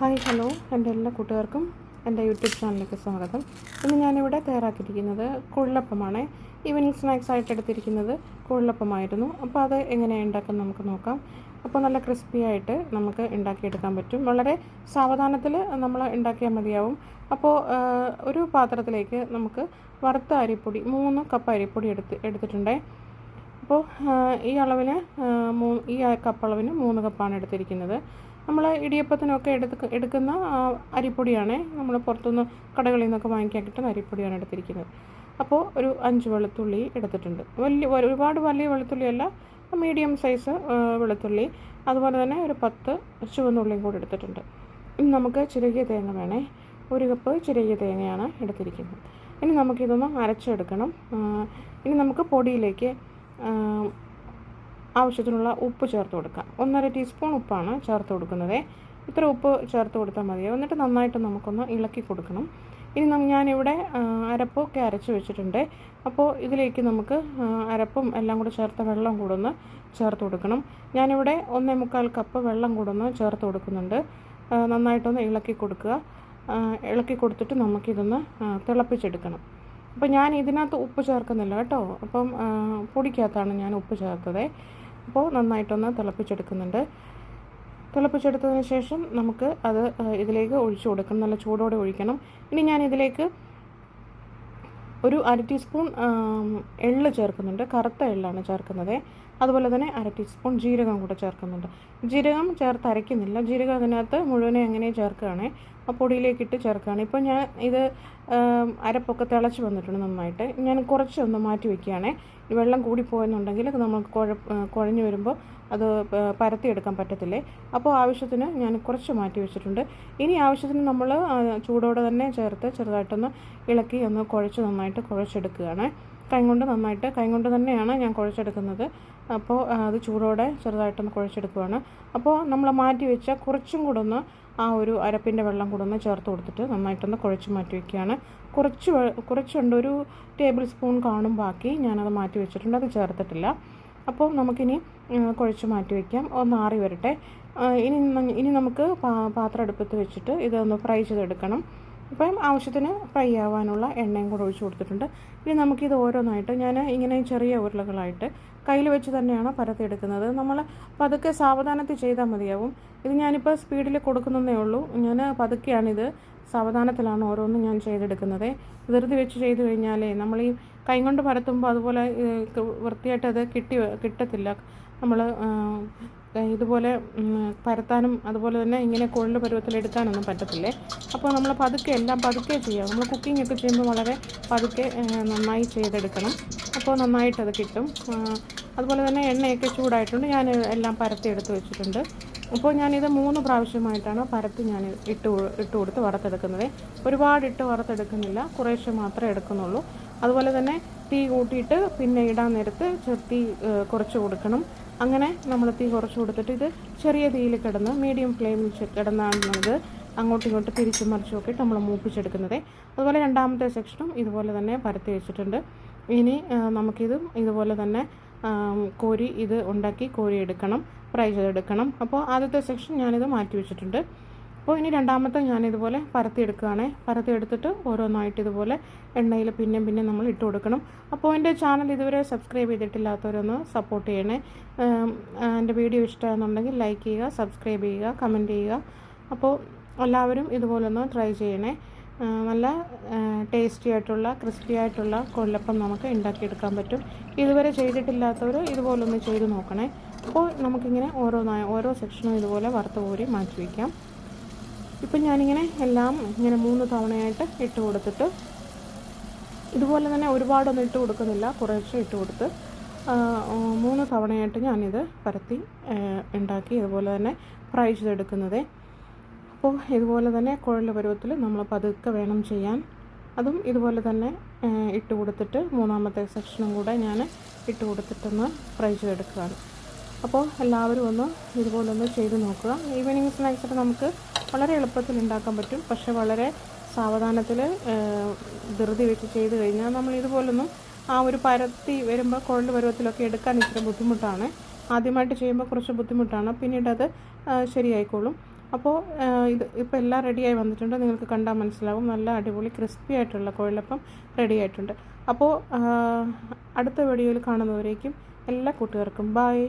Hi hello. എന്റെ എല്ലാ കൂട്ടുകാർക്കും എന്റെ യൂട്യൂബ് ചാനലിലേക്ക് സ്വാഗതം. ഇന്ന് ഞാനിവിടെ തയ്യാറാക്കിയിരിക്കുന്നത് കുഴലപ്പമാണ് ഈവനിങ് സ്നാക്സ് ആയിട്ട് എടുത്തിരിക്കുന്നത് കുഴലപ്പമായിരുന്നു അപ്പോൾ അത് എങ്ങനെയാണ് ഉണ്ടാക്കുന്നത് നമുക്ക് നോക്കാം. അപ്പോൾ നല്ല ക്രിസ്പി ആയിട്ട് നമുക്ക് ഉണ്ടാക്കിയെടുക്കാൻ പറ്റും. വളരെ സാവധാനത്തിൽ നമ്മൾ ഉണ്ടാക്കിയാൽ മതിയാവും. അപ്പോൾ ഒരു പാത്രത്തിലേക്ക് നമുക്ക് വറുത്ത അരിപ്പൊടി മൂന്ന് കപ്പ് അരിപ്പൊടി എടുത്ത് എടുത്തിട്ടുണ്ടേ. അപ്പോൾ ഈ അളവിന് മൂ ഈ കപ്പ് അളവിന് മൂന്ന് കപ്പാണ് എടുത്തിരിക്കുന്നത്. നമ്മൾ ഇടിയപ്പത്തിനൊക്കെ എടുത്ത് എടുക്കുന്ന അരിപ്പൊടിയാണ്. നമ്മൾ പുറത്തുനിന്ന് കടകളിൽ നിന്നൊക്കെ വാങ്ങിക്കാൻ കിട്ടുന്ന അരിപ്പൊടിയാണ് എടുത്തിരിക്കുന്നത്. അപ്പോൾ ഒരു അഞ്ച് വെളുത്തുള്ളി എടുത്തിട്ടുണ്ട്. വലിയ ഒരുപാട് വലിയ വെളുത്തുള്ളിയല്ല മീഡിയം സൈസ് വെളുത്തുള്ളി. അതുപോലെ തന്നെ ഒരു പത്ത് ചുവന്നുള്ളിയും കൂടി എടുത്തിട്ടുണ്ട്. നമുക്ക് ചിരകിയ തേങ്ങ വേണേ. ഒരു കപ്പ് ചിരകിയ തേങ്ങയാണ് എടുത്തിരിക്കുന്നത്. ഇനി നമുക്കിതൊന്ന് അരച്ചെടുക്കണം. ഇനി നമുക്ക് പൊടിയിലേക്ക് ആവശ്യത്തിനുള്ള ഉപ്പ് ചേർത്ത് കൊടുക്കുക. ഒന്നര ടീസ്പൂൺ ഉപ്പാണ് ചേർത്ത് കൊടുക്കുന്നത്. ഇത്ര ഉപ്പ് ചേർത്ത് കൊടുത്താൽ മതിയോ എന്നിട്ട് നന്നായിട്ട് നമുക്കൊന്ന് ഇളക്കി കൊടുക്കണം. ഇനി ഞാനിവിടെ അരപ്പൊക്കെ അരച്ച് വെച്ചിട്ടുണ്ട്. അപ്പോൾ ഇതിലേക്ക് നമുക്ക് അരപ്പും എല്ലാം കൂടെ ചേർത്ത വെള്ളം കൂടെ ഒന്ന് ചേർത്ത് കൊടുക്കണം. ഞാനിവിടെ ഒന്നേ മുക്കാൽ കപ്പ് വെള്ളം കൂടെ ഒന്ന് ചേർത്ത് കൊടുക്കുന്നുണ്ട്. നന്നായിട്ടൊന്ന് ഇളക്കി കൊടുക്കുക. ഇളക്കി കൊടുത്തിട്ട് നമുക്കിതൊന്ന് തിളപ്പിച്ചെടുക്കണം. അപ്പോൾ ഞാൻ ഇതിനകത്ത് ഉപ്പ് ചേർക്കുന്നില്ല കേട്ടോ. അപ്പം പൊടിക്കകത്താണ് ഞാൻ ഉപ്പ് ചേർത്തത്. അപ്പോൾ നന്നായിട്ടൊന്ന് തിളപ്പിച്ചെടുക്കുന്നുണ്ട്. തിളപ്പിച്ചെടുത്തതിന് ശേഷം നമുക്ക് അത് ഇതിലേക്ക് ഒഴിച്ചു കൊടുക്കണം. നല്ല ചൂടോടെ ഒഴിക്കണം. ഇനി ഞാൻ ഇതിലേക്ക് ഒരു അര ടീസ്പൂൺ എള്ള് ചേർക്കുന്നുണ്ട്. കറുത്ത എള്ളാണ് ചേർക്കുന്നത്. അതുപോലെ തന്നെ അര ടീസ്പൂൺ ജീരകം കൂടെ ചേർക്കുന്നുണ്ട്. ജീരകം ചേർത്ത് അരയ്ക്കുന്നില്ല. ജീരകം അതിനകത്ത് മുഴുവനെ അങ്ങനെ ചേർക്കുകയാണ്. ആ പൊടിയിലേക്ക് ഇട്ട് ചേർക്കുകയാണ്. ഇപ്പോൾ ഞാൻ ഇത് അരപ്പൊക്കെ തിളച്ച് വന്നിട്ടുണ്ട് നന്നായിട്ട്. ഞാൻ കുറച്ചൊന്ന് മാറ്റി വയ്ക്കുകയാണേ വെള്ളം കൂടി പോയെന്നുണ്ടെങ്കിൽ അത് നമുക്ക് കുഴ കുഴഞ്ഞു വരുമ്പോൾ അത് പരത്തിയെടുക്കാൻ പറ്റത്തില്ലേ? അപ്പോൾ ആവശ്യത്തിന് ഞാൻ കുറച്ച് മാറ്റി വെച്ചിട്ടുണ്ട്. ഇനി ആവശ്യത്തിന് നമ്മൾ ചൂടോടെ തന്നെ ചേർത്ത് ചെറുതായിട്ടൊന്ന് ഇളക്കി ഒന്ന് കുഴച്ച് നന്നായിട്ട് കുഴച്ചെടുക്കുകയാണ്. കൈകൊണ്ട് നന്നായിട്ട് കൈകൊണ്ട് തന്നെയാണ് ഞാൻ കുഴച്ചെടുക്കുന്നത്. അപ്പോൾ അത് ചൂടോടെ ചെറുതായിട്ടൊന്ന് കുഴച്ചെടുക്കുകയാണ്. അപ്പോൾ നമ്മൾ മാറ്റി വെച്ച കുറച്ചും കൂടെ ഒന്ന് ആ ഒരു അരപ്പിന്റെ വെള്ളം കൂടെ ഒന്ന് ചേർത്ത് കൊടുത്തിട്ട് നന്നായിട്ടൊന്ന് കുഴച്ച് മാറ്റി വയ്ക്കുകയാണ്. കുറച്ച് കുറച്ചുണ്ട്. ഒരു ടേബിൾ സ്പൂൺ കാണും ബാക്കി. ഞാനത് മാറ്റി വെച്ചിട്ടുണ്ട്. അത് ചേർത്തിട്ടില്ല. അപ്പോൾ നമുക്കിനി കുഴച്ച് മാറ്റി വയ്ക്കാം. ഒന്ന് ആറി വരട്ടെ. ഇനി ഇനി നമുക്ക് പാത്രം അടുപ്പത്ത് വെച്ചിട്ട് ഇതൊന്ന് ഫ്രൈ ചെയ്തെടുക്കണം. അപ്പം ആവശ്യത്തിന് ഫ്രൈ ആവാനുള്ള എണ്ണയും കൂടെ ഒഴിച്ച് കൊടുത്തിട്ടുണ്ട്. ഇനി നമുക്കിത് ഓരോന്നായിട്ട് ഞാൻ ഇങ്ങനെ ചെറിയ ഉരുളകളായിട്ട് കയ്യിൽ വെച്ച് തന്നെയാണ് പരത്തി എടുക്കുന്നത്. നമ്മൾ പതുക്കെ സാവധാനത്തിൽ ചെയ്താൽ മതിയാവും. ഇത് ഞാനിപ്പോൾ സ്പീഡിൽ കൊടുക്കുന്നതേ ഉള്ളൂ. ഞാൻ പതുക്കെയാണിത് സാവധാനത്തിലാണ് ഓരോന്നും ഞാൻ ചെയ്തെടുക്കുന്നത്. വെറുതെ വെച്ച് ചെയ്തു കഴിഞ്ഞാലേ നമ്മൾ ഈ കൈ കൊണ്ട് പരത്തുമ്പോൾ അതുപോലെ വൃത്തിയായിട്ട് അത് കിട്ടി കിട്ടത്തില്ല. നമ്മൾ ഇതുപോലെ പരത്താനും അതുപോലെ തന്നെ ഇങ്ങനെ കൊള്ളു പരുവത്തിൽ എടുക്കാനൊന്നും പറ്റത്തില്ലേ? അപ്പോൾ നമ്മൾ പതുക്കെ എല്ലാം പതുക്കെ ചെയ്യാം. നമ്മൾ കുക്കിംഗ് ഒക്കെ ചെയ്യുമ്പോൾ വളരെ പതുക്കെ നന്നായി ചെയ്തെടുക്കണം. അപ്പോൾ നന്നായിട്ടത് കിട്ടും. അതുപോലെ തന്നെ എണ്ണയൊക്കെ ചൂടായിട്ടുണ്ട്. ഞാൻ എല്ലാം പരത്തി എടുത്ത് വെച്ചിട്ടുണ്ട്. അപ്പോൾ ഞാനിത് മൂന്ന് പ്രാവശ്യമായിട്ടാണ് പരത്തി ഞാൻ ഇട്ട് ഇട്ട് കൊടുത്ത് വറുത്തെടുക്കുന്നത്. ഒരുപാട് ഇട്ട് വറുത്തെടുക്കുന്നില്ല. കുറേശ്ശെ മാത്രമേ എടുക്കുന്നുള്ളൂ. അതുപോലെ തന്നെ തീ കൂട്ടിയിട്ട് പിന്നെ ഇടാൻ നേരത്ത് ചെത്തി കുറച്ച് കൊടുക്കണം. അങ്ങനെ നമ്മൾ തീ കുറച്ച് കൊടുത്തിട്ട് ഇത് ചെറിയ തീയിൽ കിടന്ന് മീഡിയം ഫ്ലെയിമിൽ കിടന്നാണ് ഇത് അങ്ങോട്ടും ഇങ്ങോട്ടും തിരിച്ചും മറിച്ചും ഒക്കെ നമ്മൾ മൂപ്പിച്ചെടുക്കുന്നത്. അതുപോലെ രണ്ടാമത്തെ സെക്ഷനും ഇതുപോലെ തന്നെ പരത്തി വെച്ചിട്ടുണ്ട്. ഇനി നമുക്കിതും ഇതുപോലെ തന്നെ കോരി ഇത് ഉണ്ടാക്കി കോരി എടുക്കണം ഫ്രൈ ചെയ്തെടുക്കണം അപ്പോൾ ആദ്യത്തെ സെക്ഷൻ ഞാനിത് മാറ്റി വെച്ചിട്ടുണ്ട്. അപ്പോൾ ഇനി രണ്ടാമത്തെ ഞാനിതുപോലെ പരത്തിയെടുക്കുകയാണ് പരത്തിയെടുത്തിട്ട് ഓരോന്നായിട്ട് ഇതുപോലെ എണ്ണയിൽ പിന്നെയും പിന്നെ നമ്മൾ ഇട്ട് കൊടുക്കണം. അപ്പോൾ എന്റെ ചാനൽ ഇതുവരെ സബ്സ്ക്രൈബ് ചെയ്തിട്ടില്ലാത്തവരൊന്ന് സപ്പോർട്ട് ചെയ്യണേ. എന്റെ വീഡിയോ ഇഷ്ടമാണെന്നുണ്ടെങ്കിൽ ലൈക്ക് ചെയ്യുക സബ്സ്ക്രൈബ് ചെയ്യുക കമന്റ് ചെയ്യുക. അപ്പോൾ എല്ലാവരും ഇതുപോലൊന്ന് ട്രൈ ചെയ്യണേ. നല്ല ടേസ്റ്റി ആയിട്ടുള്ള ക്രിസ്പി ആയിട്ടുള്ള കൊല്ലപ്പം നമുക്ക് ഉണ്ടാക്കിയെടുക്കാൻ പറ്റും. ഇതുവരെ ചെയ്തിട്ടില്ലാത്തവർ ഇതുപോലൊന്ന് ചെയ്ത് നോക്കണേ. അപ്പോൾ നമുക്കിങ്ങനെ ഓരോന്നായ ഓരോ സെക്ഷനും ഇതുപോലെ വറുത്ത് കോരി മാറ്റി വയ്ക്കാം ഇപ്പം ഞാനിങ്ങനെ എല്ലാം ഇങ്ങനെ മൂന്ന് തവണയായിട്ട് ഇട്ട് കൊടുത്തിട്ട് ഇതുപോലെ തന്നെ ഒരുപാടൊന്നും ഇട്ട് കൊടുക്കുന്നില്ല കുറേശ്ശെ ഇട്ട് കൊടുത്ത് മൂന്ന് തവണയായിട്ട് ഞാനിത് പരത്തി ഉണ്ടാക്കി അതുപോലെ തന്നെ ഫ്രൈ ചെയ്തെടുക്കുന്നത്. അപ്പോൾ ഇതുപോലെ തന്നെ കുഴൽ പരുവത്തിൽ നമ്മൾ പതുക്കെ വേണം ചെയ്യാൻ. അതും ഇതുപോലെ തന്നെ ഇട്ട് കൊടുത്തിട്ട് മൂന്നാമത്തെ സെക്ഷനും കൂടെ ഞാൻ ഇട്ട് കൊടുത്തിട്ടൊന്ന് ഫ്രൈ ചെയ്തെടുക്കുകയാണ്. അപ്പോൾ എല്ലാവരും ഒന്ന് ഇതുപോലെ ഒന്ന് ചെയ്ത് നോക്കുക. ഈവനിങ് സ്നാക്സൊക്കെ നമുക്ക് വളരെ എളുപ്പത്തിൽ ഉണ്ടാക്കാൻ പറ്റും. പക്ഷേ വളരെ സാവധാനത്തിൽ ധൃതി വെച്ച് ചെയ്ത് കഴിഞ്ഞാൽ നമ്മൾ ഇതുപോലൊന്നും ആ ഒരു പരത്തി വരുമ്പോൾ കുഴൽ പരുവത്തിലൊക്കെ എടുക്കാൻ ഇച്ചിരി ബുദ്ധിമുട്ടാണ്. ആദ്യമായിട്ട് ചെയ്യുമ്പോൾ കുറച്ച് ബുദ്ധിമുട്ടാണ്. പിന്നീട് അത് ശരിയായിക്കോളും. അപ്പോൾ ഇത് ഇപ്പോൾ എല്ലാം റെഡിയായി വന്നിട്ടുണ്ട്. നിങ്ങൾക്ക് കണ്ടാൽ മനസ്സിലാവും. നല്ല അടിപൊളി ക്രിസ്പി ആയിട്ടുള്ള കുഴലപ്പം റെഡി ആയിട്ടുണ്ട്. അപ്പോൾ അടുത്ത വീഡിയോയിൽ കാണുന്നവരേക്കും എല്ലാ കൂട്ടുകാർക്കും ബായ്